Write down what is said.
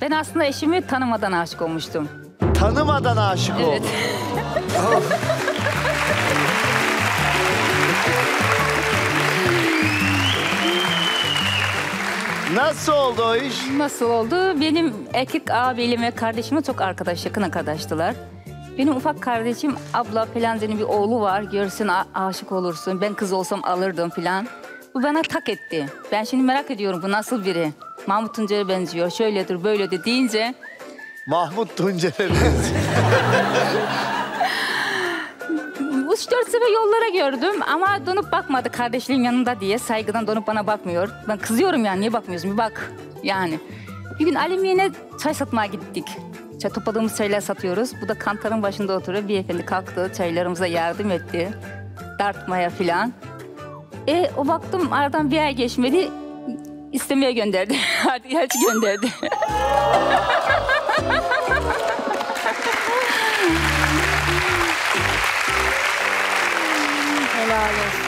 Ben aslında eşimi tanımadan aşık olmuştum. Tanımadan aşık Evet. oldun. Nasıl oldu o iş? Nasıl oldu? Benim erkek abiyle ve kardeşime çok arkadaş, yakın arkadaştılar. Benim ufak kardeşim abla falan senin bir oğlu var. Görsen a- aşık olursun. Ben kız olsam alırdım falan. Bu bana tak etti. Ben şimdi merak ediyorum bu nasıl biri? Mahmut Tuncay'a benziyor. Şöyledir böyledir deyince Mahmut Tuncer'e benziyor. Üç dört sefer yollara gördüm ama dönüp bakmadı kardeşliğin yanında diye. Saygıdan dönüp bana bakmıyor. Ben kızıyorum yani niye bakmıyorsun bir bak yani. Bir gün Alimiye'ne çay satmaya gittik. Çay topladığımız çaylar satıyoruz. Bu da kantarın başında oturuyor. Bir efendi kalktı çaylarımıza yardım etti. Dartmaya filan. E o baktım aradan bir ay geçmedi. İstemeye gönderdi. Artık elçi gönderdi. Helal olsun.